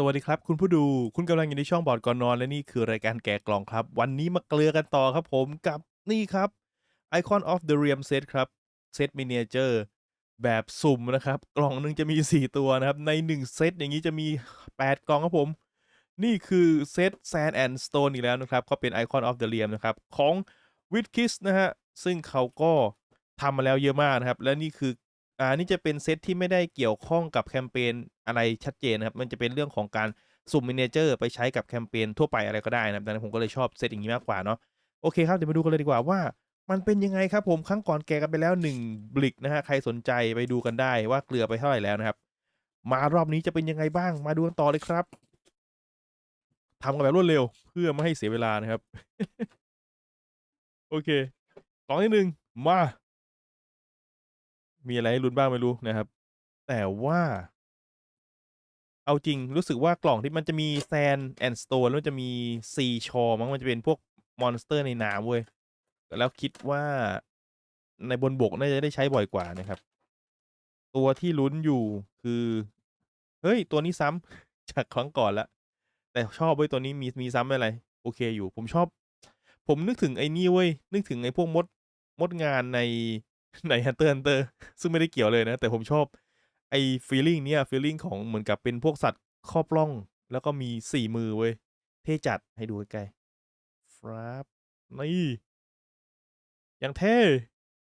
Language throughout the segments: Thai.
สวัสดีครับ คุณผู้ดู คุณกำลังอยู่ในช่องบอร์ดก่อนนอน และนี่คือรายการแกะกล่องครับ วันนี้มาเกลือกันต่อครับผมกับนี่ครับ Icon of the Realm Set ครับ เซตมินิเจอร์แบบสุ่มนะครับ กล่องหนึ่งจะมี 4 ตัวนะครับ ใน 1 เซตอย่างนี้จะมี 8 กล่องครับผม นี่คือเซต Sand and Stone อีกแล้วนะครับ ก็เป็น Icon of the Realm นะครับ ของ w i t k i s นะฮะ ซึ่งเขาก็ทำมาแล้วเยอะมากนะครับ และนี่คือ อ่า นี่จะเป็นเซตที่ไม่ได้เกี่ยวข้องกับแคมเปญอะไรชัดเจนนะครับ มันจะเป็นเรื่องของการสุ่มมินิเจอร์ไปใช้กับแคมเปญทั่วไปอะไรก็ได้นะครับดังนั้นผมก็เลยชอบเซตอย่างนี้มากกว่าเนาะ โอเคครับ เดี๋ยวมาดูกันเลยดีกว่าว่า มันเป็นยังไงครับผม ครั้งก่อนแกกันไปแล้ว1บลิกนะฮะ ใครสนใจไปดูกันได้ว่าเกลือไปเท่าไหร่แล้วนะครับ มารอบนี้จะเป็นยังไงบ้าง มาดูกันต่อเลยครับทำกันแบบรวดเร็วเพื่อไม่ให้เสียเวลานะครับ โอเคกล่องที่หนึ่งมา มีอะไรให้ลุ้นบ้างไม่รู้นะครับ แต่ว่า เอาจริงรู้สึกว่ากล่องที่มันจะมี Sand and Stone แล้วมันจะมี Sea Shore มั้งมันจะเป็นพวกมอนสเตอร์ในน้ำเว้ย แล้วคิดว่าในบนบกน่าจะได้ใช้บ่อยกว่านะครับ ตัวที่ลุ้นอยู่คือ เฮ้ย ตัวนี้ซ้ำจากครั้งก่อนล้วแต่ชอบเว้ยตัวนี้มีมีซ้ำไม่เป็นไร โอเคอยู่ ผมชอบ ผมนึกถึงไอ้นี่เว้ยนึกถึงไอ้พวกมดมดงานใน ใน Hunter Hunter ซึ่งไม่ได้เกี่ยวเลยนะ แต่ผมชอบไอ้ฟีลลิงเนี่ยฟีลลิงของเหมือนกับเป็นพวกสัตว์ครอบล่อง แล้วก็มี4มือเว้ย เท่จัดให้ดูใกล้ๆฟ้าบนี่อย่างเท่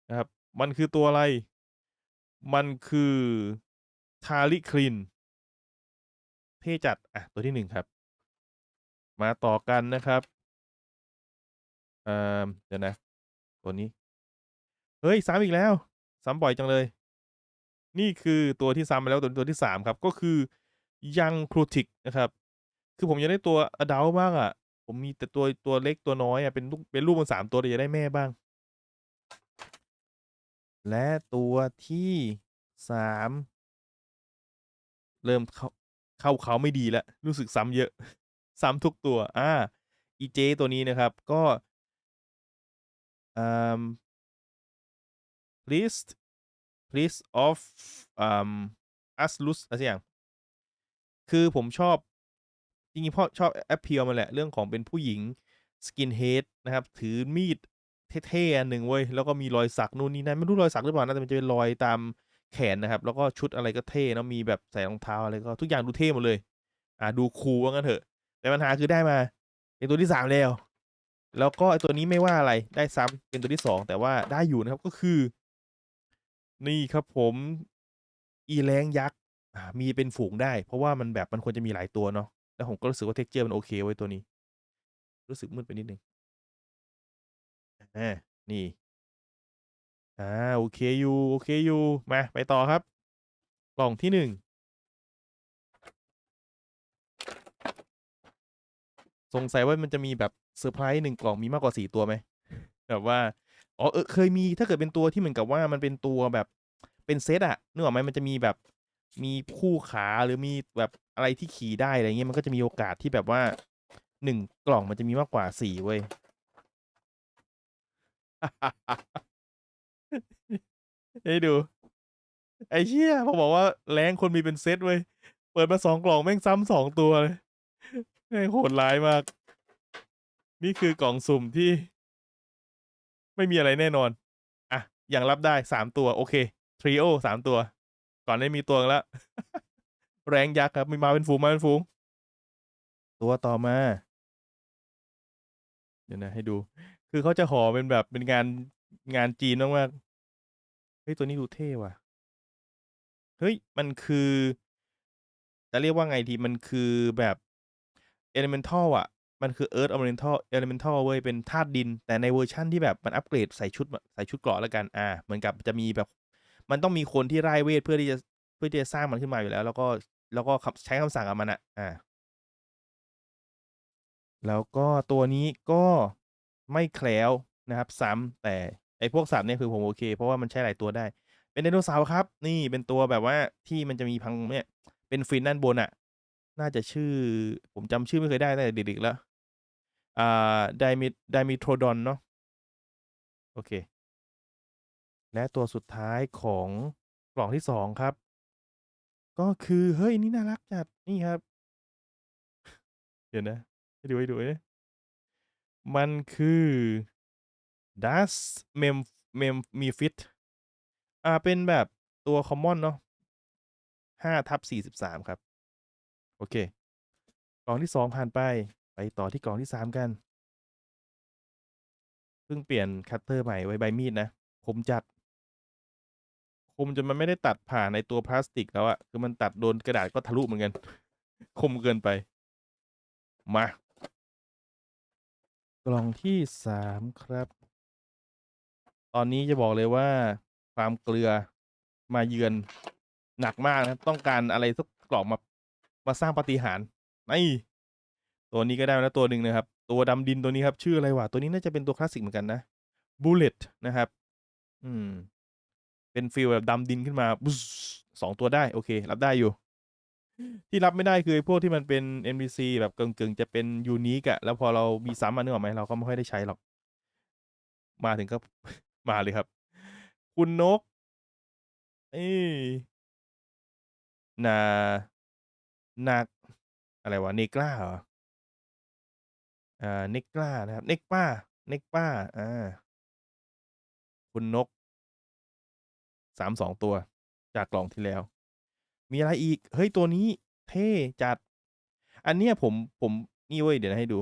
นะครับ มันคือตัวอะไร มันคือ Tariklin เท่จัด อะ ตัวที่1ครับ มาต่อกันนะครับเอ่อเดี๋ยวนะ ตัวนี้ เฮ้ยซ้ำอีกแล้ว ซ้ำบ่อยจังเลย นี่คือตัวที่ซ้ำไปแล้วตัวตัวที่3ครับ ก็คือ Young Crutic นะครับ คือผมอยากได้ตัว Adult บ้างอะผมมีแต่ตัวตัวเล็กตัวน้อยอะเป็นลูกเป็นลูกมัน3ตัวเลยอยากได้แม่บ้าง และตัวที่3เริ่มเข้าเข้าเขาไม่ดีแล้ว รู้สึกซ้ำเยอะ ซ้ำทุกตัว อ่าอีเจตัวนี้นะครับ ก็ อ่า Priest Priest of อ่า Azulus อะไรสักอย่าง คือผมชอบ จริงๆเพราะชอบ appeal มันแหละ เรื่องของเป็นผู้หญิง skinhead นะครับ ถือมีดเท่ๆอันหนึ่งเว้ย แล้วก็มีรอยสักนู่นนี่นั่นไม่รู้รอยสักหรือเปล่านะแต่มันจะเป็นรอยตามแขนนะครับ แล้วก็ชุดอะไรก็เท่นะมีแบบใส่รองเท้าอะไรก็ทุกอย่างดูเท่หมดเลย อ่าดูคูลว่างั้นเถอะ แต่ปัญหาคือได้มาเป็นตัวที่3แล้ว แล้วก็ไอ้ตัวนี้ไม่ว่าอะไรได้ซ้ำเป็นตัวที่2แต่ว่าได้อยู่นะครับก็คือ นี่ครับผม อีแร้งยักษ์อ่ามีเป็นฝูงได้ เพราะว่ามันแบบมันควรจะมีหลายตัวเนาะแล้วผมก็รู้สึกว่า texture มันโอเคเว้ยตัวนี้ รู้สึกมืดไปนิดหนึ่งอานี่อาโอเคอยู่โอเคอยู่มาไปต่อครับ กล่องที่1สงสัยว่ามันจะมีแบบเซอร์ไพรส์1กล่องมีมากกว่า4ตัวไหม?แบบว่า อ๋อเออเคยมีถ้าเกิดเป็นตัวที่เหมือนกับว่ามันเป็นตัวแบบเป็นเซตอะนึกออกไหม?มันจะมีแบบมีคู่ขาหรือมีแบบอะไรที่ขี่ได้อะไรอย่างงี้มันก็จะมีโอกาสที่แบบว่า1กล่องมันจะมีมากกว่า4เว้ย ให้ดู ไอ้เหี้ยพอบอกว่าแรงควรมีเป็นเซตเว้ย เปิดมา2กล่องแม่งซ้ำ2ตัวเลยแม่งโหดร้ายมาก นี่คือกล่องสุ่มที่ ไม่มีอะไรแน่นอน อะ ยังรับได้3ตัว โอเค ทริโอ3ตัว ก่อนหน้มีตัวแล้ว แรงยักษ์ครับ มีมาเป็นฝูงมาเป็นฝูง ตัวต่อมา เดี๋ยวนะ ให้ดู คือเขาจะห่อเป็นแบบเป็นงานงานจีนมากๆเฮ้ย ตัวนี้ดูเท่ว่ะ เฮ้ย มันคือ จะเรียกว่าไงดี มันคือแบบ Elemental อะ มันคือ Earth Elemental Elemental เว้ยเป็นธาตุดิน แต่ในเวอร์ชันที่แบบมันอัปเกรดใส่ชุดใส่ชุดเกราะแล้วกันอ่าเหมือนกับจะมีแบบ มันต้องมีคนที่ไร่ายเวทเพื่อที่จะเพื่อที่จะสร้างมันขึ้นมาอยู่แล้ว แล้วก็แล้วก็ใช้คำสั่งกับมันอะอ่า แล้วก็ตัวนี้ก็ไม่แคล้วนะครับ ซ้ำแต่ไอ้พวกสัตว์เนี่ยคือผมโอเค เพราะว่ามันใช้หลายตัวได้ เป็นไดโนเสาร์ครับ นี่เป็นตัวแบบว่าที่มันจะมีพังเนี่ยเป็นฟินด้านบนอะน่าจะชื่อ ผมจำชื่อไม่เคยได้ตั้งแต่เด็กๆแล้ว อ่า Dimi Dimetrodon เนาะโอเค และตัวสุดท้ายของกล่องที่2ครับ ก็คือ เฮ้ย นี่น่ารักจัด นี่ครับ เดี๋ยวนะให้ดูให้ดูนะมันคือ Das Mem Memphis อ่าเป็นแบบตัว common เนาะ5/43ครับ โอเคกล่องที่2ผ่านไป ไปต่อที่กล่องที่3กัน เพิ่งเปลี่ยนคัตเตอร์ใหม่ไว้ใบมีดนะ คมจัด คมจนมันไม่ได้ตัดผ่านไอ้ตัวพลาสติกแล้วอะคือมันตัดโดนกระดาษก็ทะลุเหมือนกัน คมเกินไป มา กล่องที่3ครับ ตอนนี้จะบอกเลยว่าความเกลือมาเยือนหนักมากนะครับต้องการอะไรสักกล่องมามาสร้างปฏิหาริย์นี่ ตัวนี้ก็ได้แล้วตัวหนึ่งนะครับ ตัวดำดินตัวนี้ครับ ชื่ออะไรวะ ตัวนี้น่าจะเป็นตัวคลาสสิกเหมือนกันนะ Bullet นะครับ อืม เป็นฟีลแบบดำดินขึ้นมาสองตัวได้ โอเค รับได้อยู่ ที่รับไม่ได้คือพวกที่มันเป็น NPC แบบเกึ่งๆ จะเป็น unique อะแล้วพอเรามีซ้ำอะนึกอไหมเราก็ไม่ค่อยได้ใช้หรอก มาถึงก็มาเลยครับ คุณนกเอ๊นานาอะไรวะ Negra เหรอ? อ่า Negra นะครับ Negma Negma อา คุณนก 32 ตัว จากกล่องที่แล้ว มีอะไรอีก?เฮ้ย ตัวนี้เท่จัด อันเนี้ยผม ผม นี่เว้ย เดี๋ยวให้ดู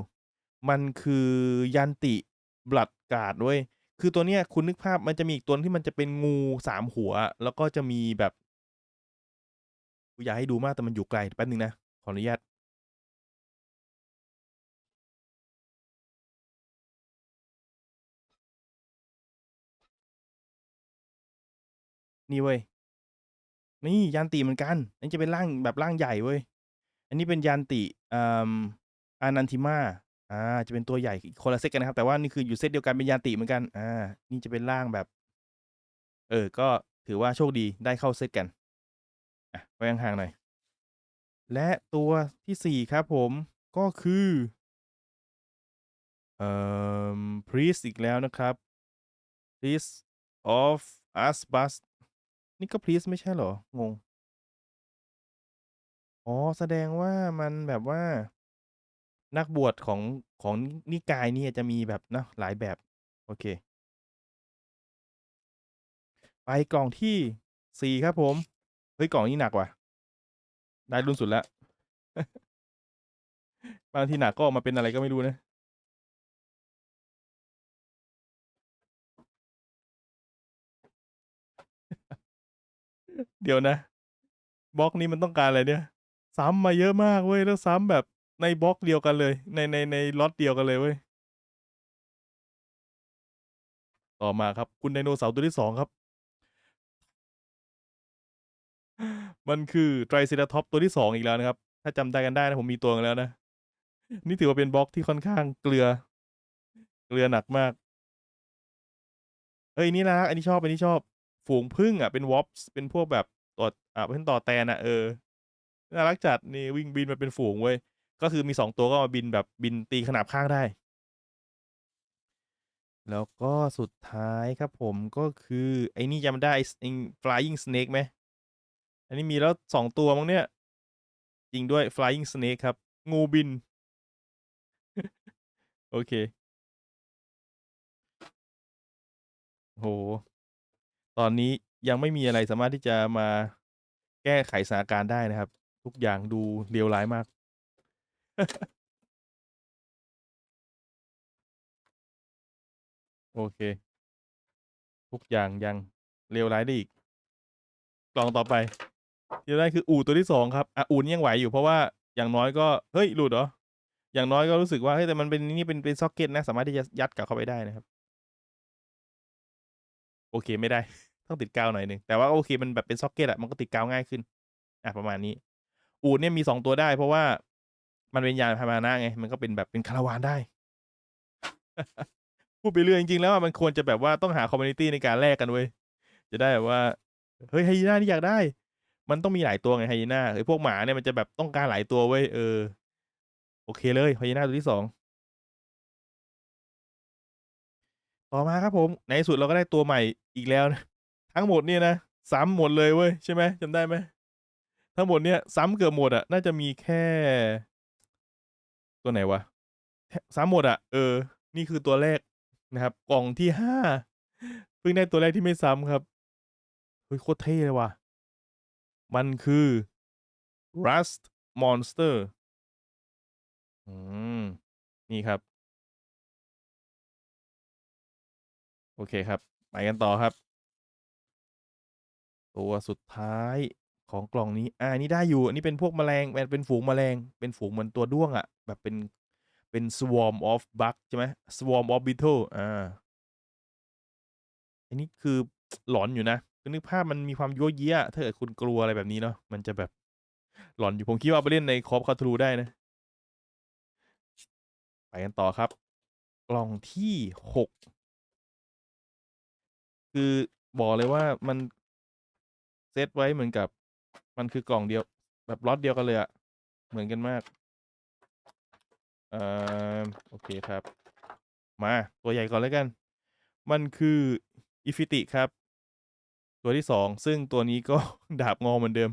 มันคือยันติ Bloodguard เว้ย คือตัวเนี้ยคุณนึกภาพมันจะมีอีกตัวที่มันจะเป็นงู3หัว แล้วก็จะมีแบบอยากให้ดูมากแต่มันอยู่ไกล แป๊บนึงนะ ขออนุญาต นี่เว้ย นี่ยันติเหมือนกัน อันนี้จะเป็นร่างแบบร่างใหญ่เว้ย อันนี้เป็นยันติอ่า Anantima อาจะเป็นตัวใหญ่คนละเซตกันนะครับ แต่ว่านี่คืออยู่เซตเดียวกันเป็นยันติเหมือนกัน อ่า นี่จะเป็นร่างแบบ เออ ก็ถือว่าโชคดีได้เข้าเซตกัน อะไว้ห่างๆหน่อย และตัวที่4ครับผมก็คือ เอ่อ Priest อีกแล้วนะครับ Priest of a s b a s นี่ก็ Priest ไม่ใช่เหรอ?งง อ๋อ แสดงว่ามันแบบว่า นักบวชของ ของนิกายนี้จะมีแบบเนาะ หลายแบบ โอเค ไปกล่องที่ 4 ครับผม เฮ้ย กล่องนี้หนักว่ะ ได้รุ่นสุดแล้ว บางทีหนักก็ออกมาเป็นอะไรก็ไม่รู้นะ เดี๋ยวนะบล็อกนี้มันต้องการอะไรเนี่ย ซ้ำมาเยอะมากเว้ยแล้วซ้ำแบบในบล็อกเดียวกันเลย ในในในล็อตเดียวกันเลยเว้ยต่อมาครับ คุณไดโนเสาร์ตัวที่2ครับ มันคือ Triceratops ตัวที่2อีกแล้วนะครับ ถ้าจำได้กันได้นะผมมีตัวหนึ่งแล้วนะ นี่ถือว่าเป็นบล็อกที่ค่อนข้างเกลือ เกลือหนักมากเฮ้ยนี่น่ากอันนี้ชอบ อันนี้ชอบ ฝูงผึ้งอะเป็น Wasps เป็นพวกแบบต่ออ่าเป็นต่อแตนอะเออน่ารักจัดนี่วิ่งบินมาเป็นฝูงเว้ยก็คือมี2ตัวก็มาบินแบบบินตีขนาบข้างได้ แล้วก็สุดท้ายครับผมก็คือ ไอ้นี่จำได้ไอ้ Flying Snake ไหม?อันนี้มีแล้ว2ตัวมั้งเนี่ย จริงด้วย Flying Snake ครับ งูบิน โอเคโอ้โฮ ตอนนี้ยังไม่มีอะไรสามารถที่จะมาแก้ไขสถานการณ์ได้นะครับ ทุกอย่างดูเลวร้ายมาก โอเค ทุกอย่างยังเลวร้ายได้อีก กล่องต่อไปที่ได้คืออูฐตัวที่2ครับอะอูฐนี่ยังไหวอยู่เพราะว่าอย่างน้อยก็เฮ้ยหลุดเหรอ?อย่างน้อยก็รู้สึกว่าเฮ้ยแต่มันเป็นนี่เป็นเป็นซ็อกเก็ตนะ สามารถที่จะยัดกลับเข้าไปได้นะครับ โอเคไม่ได้ ต้องติดกาวหน่อยหนึ่งแต่ว่าโอเคมันแบบเป็นซ็อกเก็ตอะมันก็ติดกาวง่ายขึ้นอะประมาณนี้ อูฐเนี่ยมี2ตัวได้ เพราะว่ามันเป็นยานพาหนะไง มันก็เป็นแบบเป็นคาราวานได้ พูดไปเรื่อยจริงๆแล้วมันควรจะแบบว่าต้องหาคอมมิวนิตี้ในการแลกกันเว้ยจะได้แบบว่าเฮ้ยไฮยีน่านี่อยากได้ มันต้องมีหลายตัวไงไฮยีน่าไอ้พวกหมาเนี่ยมันจะแบบต้องการหลายตัวเว้ยเออโอเคเลยไฮยีน่าตัวที่2ต่อมาครับผม ในสุดเราก็ได้ตัวใหม่อีกแล้วนะ ทั้งหมดเนี่ยนะซ้ำหมดเลยเว้ยใช่ไหมจำได้ไหม?ทั้งหมดเนี่ยซ้ำเกือบหมดอะน่าจะมีแค่ ตัวไหนวะแทะซ้ำหมดอะเออ นี่คือตัวแรกนะครับ กล่องที่5เพิ่งได้ตัวแรกที่ไม่ซ้ำครับเฮ้ยโคตรเท่เลยว่ะ มันคือ Rust Monster อืม นี่ครับ โอเคครับ ไปกันต่อครับ ตัวสุดท้ายของกล่องนี้อาอันนี้ได้อยู่ อันนี้เป็นพวกแมลงเป็นฝูงแมลง เป็นฝูงเหมือนตัวด้วงอะแบบเป็นเป็น swarm of bug ใช่ไหม swarm of beetle อ่า อันนี้คือหลอนอยู่นะคือนึกภาพมันมีความยั่วเยี้ยถ้าเกิดคุณกลัวอะไรแบบนี้เนาะมันจะแบบหลอนอยู่ผมคิดว่าไปเล่นใน Call of Cthulhu ได้นะ ไปกันต่อครับ กล่องที่6คือบอกเลยว่ามัน เซตไว้เหมือนกับ มันคือกล่องเดียว แบบล็อตเดียวกันเลยอะเหมือนกันมากเอ่อโอเคครับ มาตัวใหญ่ก่อนแล้วกัน มันคือ Ifrit ครับ ตัวที่2ซึ่งตัวนี้ก็ ดาบงอเหมือนเดิม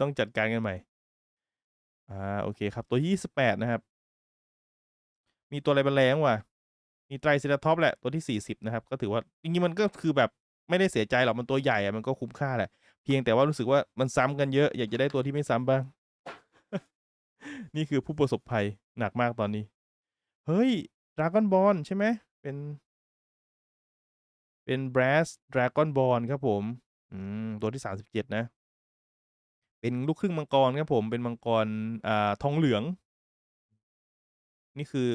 ต้องจัดการกันใหม่ อ่าโอเคครับ ตัวที่28นะครับ มีตัวอะไรแมลงวะมี Triceratops แหละตัวที่40นะครับ ก็ถือว่าจริงๆมันก็คือแบบ ไม่ได้เสียใจหรอกมันตัวใหญ่อะมันก็คุ้มค่าแหละ เพียงแต่ว่ารู้สึกว่ามันซ้ำกันเยอะ อยากจะได้ตัวที่ไม่ซ้ำบ้าง นี่คือผู้ประสบภัยหนักมากตอนนี้ เฮ้ย Dragonborn ใช่ไหม?เป็น เป็น Brass Dragonborn ครับผม อืม ตัวที่37นะ เป็นลูกครึ่งมังกรครับผมเป็นมังกรอ่าทองเหลือง นี่คือ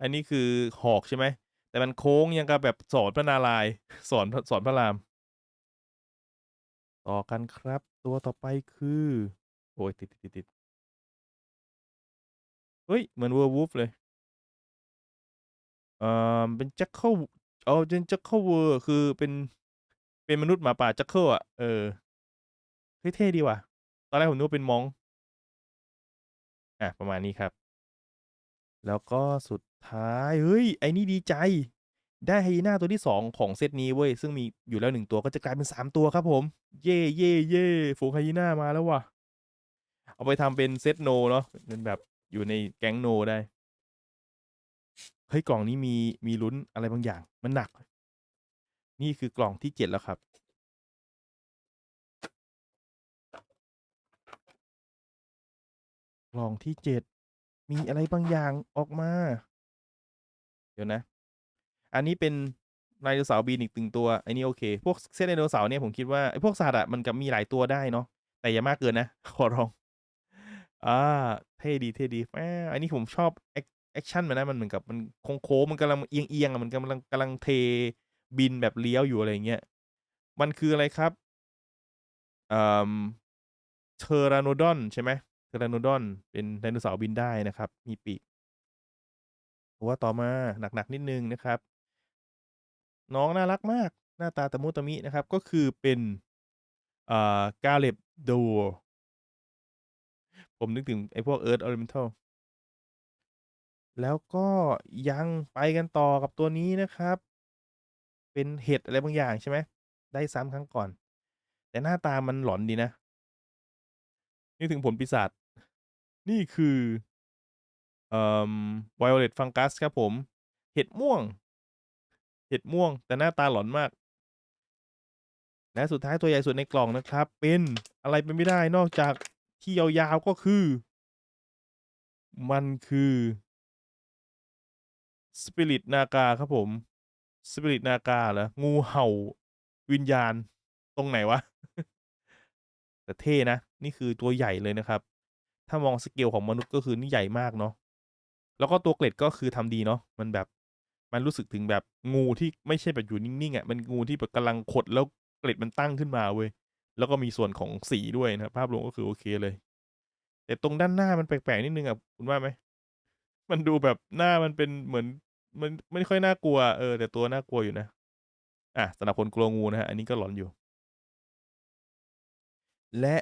อันนี้คือหอกใช่ไหม? แต่มันโค้งย่างกับแบบศรพระนารายณ์ศรพศรพระราม ต่อกันครับ ตัวต่อไปคือ โอ๊ยติดๆๆๆเฮ้ย เหมือน Werewolf เลยเอ่อเป็น Jackal อ๋อเป็น Jackalwer คือเป็นเป็นมนุษย์หมาป่า Jackal อะเออเฮ้ยเท่ดีว่ะ ตอนแรกผมนึกว่าเป็น Monk อาประมาณนี้ครับ แล้วก็สุด ท้าย เฮ้ย ไอ้นี่ดีใจ ได้ Hyena ตัวที่ 2 ของเซตนี้เว้ย ซึ่งมีอยู่แล้ว 1 ตัวก็จะกลายเป็น 3 ตัวครับผม เย่ๆๆฝูง Hyena มาแล้วว่ะ เอาไปทำเป็นเซต Gnoll เนาะเป็นแบบอยู่ในแก๊ง Gnoll ได้ เฮ้ย กล่องนี้มีมีลุ้นอะไรบางอย่าง มันหนัก นี่คือกล่องที่ 7 แล้วครับกล่องที่ 7 มีอะไรบางอย่างออกมา เดี๋ยวนะ อันนี้เป็นไดโนเสาร์บีนอีก1ตัวอันนี้โอเค พวกเซตไดโนเสาร์เนี่ยผมคิดว่าไอ้พวกสัตว์อะมันก็มีหลายตัวได้เนาะแต่อย่ามากเกินนะ ขอร้องอาเท่ดีๆแม่อันนี้ผมชอบแอกแอกชันมันนะมันเหมือนกับมันโค้งๆมันกำลังเอียงๆอะมันกำลังกำลังเทบินแบบเลี้ยวอยู่อะไรเงี้ยมันคืออะไรครับ?เอ่อ Pteranodon ใช่ไหม? Pteranodon เป็นไดโนเสาร์บินได้นะครับ มีปีก ตัวต่อมาหนักๆนิดนึงนะครับ น้องน่ารักมากหน้าตาตะมุตะมินะครับ ก็คือเป็นอ่า Gareb Duel ผมนึกถึงไอ้พวก Earth Elemental แล้วก็ยังไปกันต่อกับตัวนี้นะครับ เป็นเห็ดอะไรบางอย่างใช่ไหม?ได้ซ้ำครั้งก่อน แต่หน้าตามันหลอนดีนะนึกถึงผลปีศาจนี่คือ เอ่อ Violet Fungus ครับผม เห็ดม่วง เห็ดม่วง แต่หน้าตาหลอนมาก และสุดท้ายตัวใหญ่สุดในกล่องนะครับ เป็นอะไรไปไม่ได้นอกจากที่ยาวๆก็คือ มันคือ Spirit Naga ครับผม Spirit Naga เหรอ?งูเห่าวิญญาณตรงไหนวะ?แต่เท่นะ นี่คือตัวใหญ่เลยนะครับ ถ้ามองสเกลของมนุษย์ก็คือนี่ใหญ่มากเนาะ แล้วก็ตัวเกล็ดก็คือทำดีเนาะมันแบบมันรู้สึกถึงแบบงูที่ไม่ใช่แบบอยู่นิ่งๆอะมันงูที่แบบกำลังขดแล้วเกล็ดมันตั้งขึ้นมาเว้ยแล้วก็มีส่วนของสีด้วยนะภาพรวมก็คือโอเคเลย แต่ตรงด้านหน้ามันแปลกๆนิดนึงอะคุณว่าไหม?มันดูแบบหน้ามันเป็นเหมือน มันไม่ค่อยน่ากลัวเออแต่ตัวน่ากลัวอยู่นะอาสำหรับคนกลัวงูนะครับอันนี้ก็หลอนอยู่ และ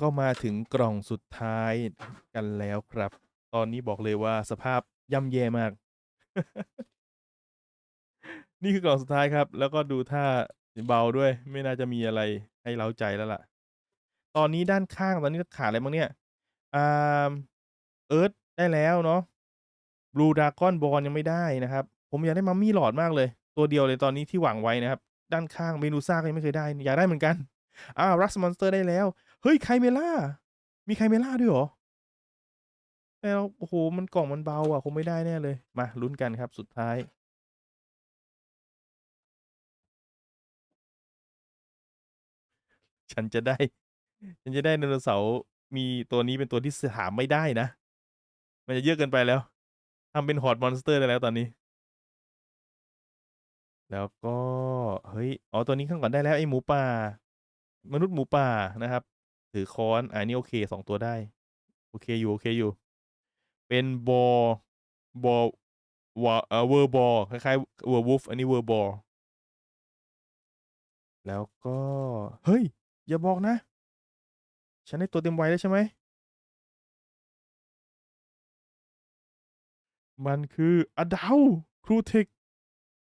ก็มาถึงกล่องสุดท้ายกันแล้วครับ ตอนนี้บอกเลยว่าสภาพย่ำแย่มาก นี่คือกล่องสุดท้ายครับ แล้วก็ดูท่าเบาด้วย ไม่น่าจะมีอะไรให้เร้าใจแล้วล่ะ ตอนนี้ด้านข้างตอนนี้ขาดอะไรบ้างเนี่ย?อ่า Earth ได้แล้วเนาะ Blue Dragon Ball ยังไม่ได้นะครับ ผมอยากได้ Mummy Lord มากเลย ตัวเดียวเลยตอนนี้ที่หวังไว้นะครับ ด้านข้าง Medusa ก็ยังไม่เคยได้ อยากได้เหมือนกัน อ่า Rust Monster ได้แล้ว เฮ้ย Chimera มี Chimera ด้วยเหรอ? แต่เราโอ้โฮมันกล่องมันเบาอะคงไม่ได้แน่เลย มาลุ้นกันครับสุดท้าย ฉันจะได้ ฉันจะได้ไดโนเสาร์มีตัวนี้เป็นตัวที่สหาไม่ได้นะ มันจะเยอะเกินไปแล้วทำเป็น Horde Monster ได้แล้วตอนนี้ แล้วก็เฮ้ยอ๋อตัวนี้ข้างก่อนได้แล้วไอ้หมูป่า มนุษย์หมูป่านะครับ ถือค้อนอันนี้โอเค2ตัวได้ โอเคอยู่โอเคอยู่ เป็น Boar Boar วาเอ่อ Werboar คล้ายๆ Werewolf อันนี้ Werboar แล้วก็ เฮ้ย อย่าบอกนะ ฉันได้ตัวเต็มวัยแล้วใช่ไหม?มันคือ Adult Crewtech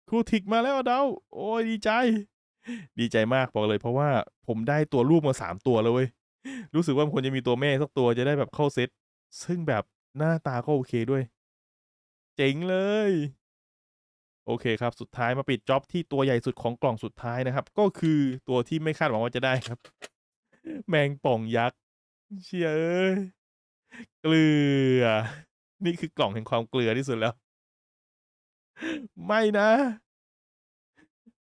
Crewtech มาแล้ว Adult โอ๊ยดีใจ ดีใจมากบอกเลยเพราะว่าผมได้ตัวลูกมา3ตัวแล้วเว้ยรู้สึกว่ามันควรจะมีตัวแม่สักตัวจะได้แบบเข้าเซตซึ่งแบบ หน้าตาก็โอเคด้วย เจ๋งเลย โอเคครับ สุดท้ายมาปิดจ็อบที่ตัวใหญ่สุดของกล่องสุดท้ายนะครับ ก็คือตัวที่ไม่คาดหวังว่าจะได้ครับ แมงป่องยักษ์ เชี่ยเอ้ย เกลือ นี่คือกล่องแห่งความเกลือที่สุดแล้ว ไม่นะ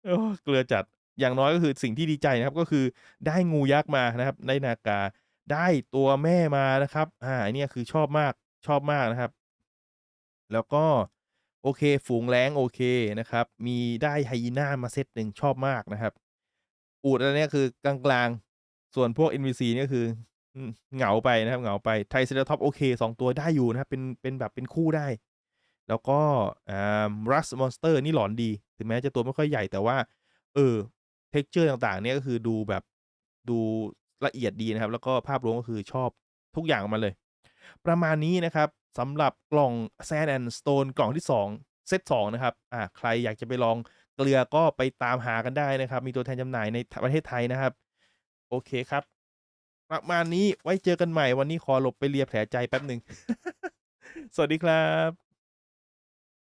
โอเกลือจัดอย่างน้อยก็คือสิ่งที่ดีใจนะครับ ก็คือได้งูยักษ์มานะครับ ได้นากาได้ตัวแม่มานะครับ อ่าอันเนี้ยคือชอบมาก ชอบมากนะครับ แล้วก็โอเค ฝูงแรงโอเคนะครับ มีได้ไฮยีน่ามาเซตหนึ่งชอบมากนะครับ อูฐอันเนี้ยคือกลางๆ ส่วนพวก NPC เนี่ยคือเหงาไปนะครับ เหงาไป Triceratops โอเค2ตัวได้อยู่นะครับ เป็นเป็นแบบเป็นคู่ได้ แล้วก็อ่า Rust Monster นี่หลอนดี ถึงแม้จะตัวไม่ค่อยใหญ่แต่ว่า เออ texture ต่างๆ เนี่ยก็คือดูแบบดูละเอียดดีนะครับ แล้วก็ภาพรวมก็คือชอบทุกอย่างของมันเลย ประมาณนี้นะครับสำหรับกล่อง Sand and Stone กล่องที่ 2 เซต2นะครับอ่าใครอยากจะไปลองเกลือก็ไปตามหากันได้นะครับ มีตัวแทนจำหน่ายในประเทศไทยนะครับ โอเคครับ ประมาณนี้ไว้เจอกันใหม่วันนี้ขอหลบไปเลียแผลใจแป๊บหนึ่ง สวัสดีครับ